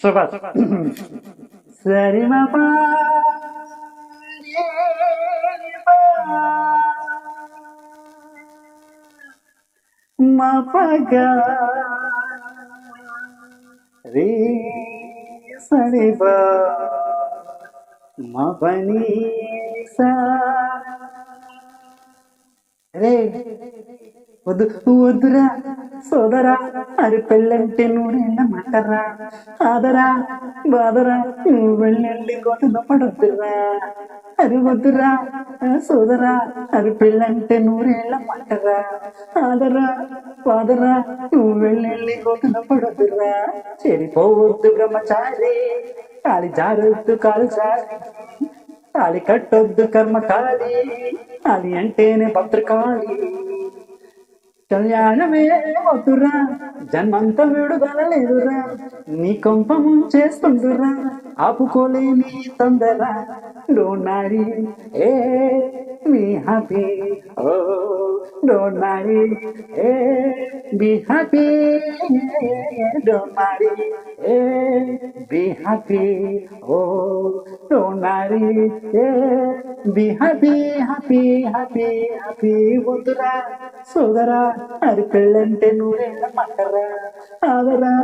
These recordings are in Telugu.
సూపర్ సరి మపగా రే సరి బా పని సా రే వద్దు వద్దురా సోదరా అరి పెళ్ళంటే నూనెండ మాటరా? ఆదరా బాదరా నువ్వు వెళ్ళండి గోతులో పడొద్దురా? అరి వద్దురా సోదరా అరి పెళ్ళంటే నూరేళ్ళ మాటరా? ఆదరా బాదరా నువ్వు వెళ్ళండి గోతులో పడొద్దురా? చెడిపోవద్దు బ్రహ్మచారి కాలి జారొద్దు కాలు జారి కాలి కట్టొద్దు కర్మకాలి అది అంటేనే భద్రకాళి కళ్యాణమే వద్దురా జన్మంత విడుదల లేదురా నీ కొంపము చేస్తుండురా ఆపుకోలేని తొందర don't marry a be happy oh don't marry a be happy don't marry a be happy oh don't marry be happy happy happy happy వద్దురా. సోదరా అరి పెళ్ళంటే నువ్వేళ్ళ మంటరా ఆదరా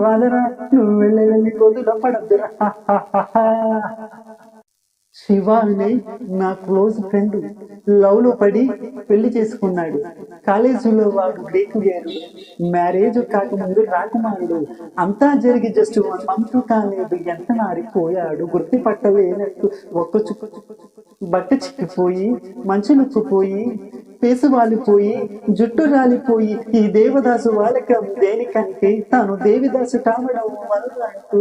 బాదరా నువ్వు వెళ్ళి వెళ్ళి కొద్దులో పడద్దురా. శివాని నా క్లోజ్ ఫ్రెండ్ లవ్లో పడి పెళ్ళి చేసుకున్నాడు. కాలేజీలో వాడు బ్రేక్ గారు మ్యారేజ్ కాకముందు రాకుమారుడు అంతా జరిగి జస్ట్ వన్ మంత్ కాలేదు. ఎంత మారిపోయాడు? గుర్తుపట్టలేనట్టు ఒక్క చుక్క బట్ట చిక్కిపోయి మంచు పేసవాలిపోయి జుట్టు రాలిపోయి ఈ దేవదాసు వాలకం దేనికంటే తాను దేవిదాసు కావడం వల్ల అంటూ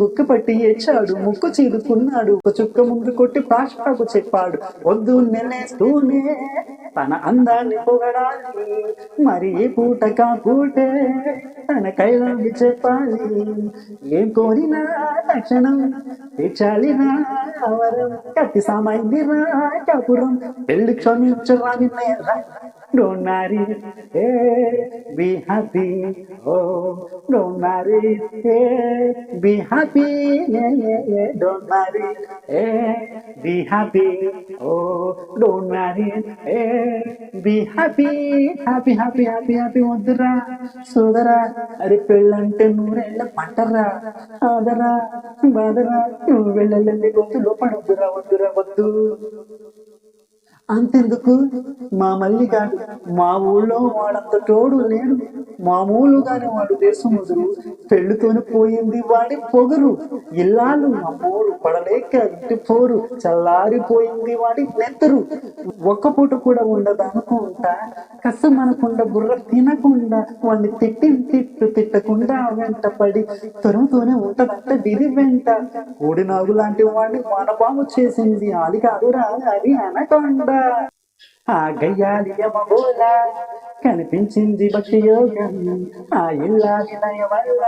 గుక్క పట్టి ఏడ్చాడు ముక్కు చీరుకున్నాడు ఒక చుక్క ముందు కొట్టి పాష్పాకు చెప్పాడు వద్దు నెనేస్తూనే తన అందాన్ని పొగడాలి. మరి పూట కాపూటే తన కైలాపి చెప్పాలి. ఏం కోరినా లక్షణం తెచ్చాలి రావరం కట్టి సామైంది రాపురం పెళ్ళి క్షమించరాని don't marry a be happy oh don't marry a be happy don't a be happy oh don't marry a be happy happy happy happy happy వద్దురా. సోదరా అరే పెళ్ళంటే నూరేళ్ళ పంటరా ఆదరా బాదరా నువ్వు వెళ్ళలేని గొంతులో పడొద్దురా వద్దురా వద్దు. అంతెందుకు? మా మల్లిగాడు మా ఊళ్ళో వాడంత తోడు లేడు. మామూలుగానే వాడు దేశం వదులు. పెళ్ళితోని పోయింది వాడి పొగరు. ఇల్లాలు అమ్మోరు పడలేక ఇంటి పోరు. చల్లారిపోయింది వాడి నెత్తరు. ఒక్క పూట కూడా ఉండదనుకుంటా. కస మనకుండా బుర్ర తినకుండా వాడిని తిట్టి తిట్టు తిట్టకుండా వెంట పడి తరుముతూనే ఉంటదంట విధి వెంట. కోడినాగు లాంటి వాడిని వనపాము చేసింది. అది కాదురా అది అనకుండా. ఆ గయ్యాలి యమబోల కనిపించింది భక్తి యోగం. ఆ ఇల్లా వినయ వల్ల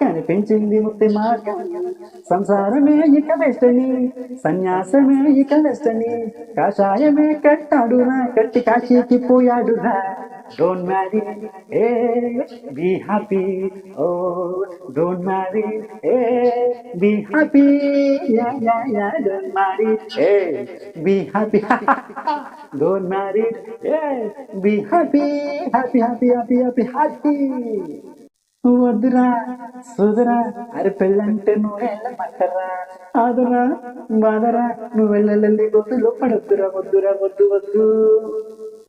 కనిపించింది ముక్తి మార్గం. సంసారమే ఇక వెస్టని సన్యాసమే ఇక వెస్టని కాషాయమే కట్టాడురా కట్టి కాశీకి పోయాడురా. Don't marry a be happy oh don't marry a be happy yeah yeah yeah don't marry a be happy don't marry a be happy happy happy happy happy happy వద్దురా సుదరా అరే పెళ్ళంటే నువ్వు వెళ్ళమంటరా ఆదరా బాదరా నువ్వు వెళ్ళలేదు గొద్దులో పడొద్దురా వద్దురా వద్దు వద్దు.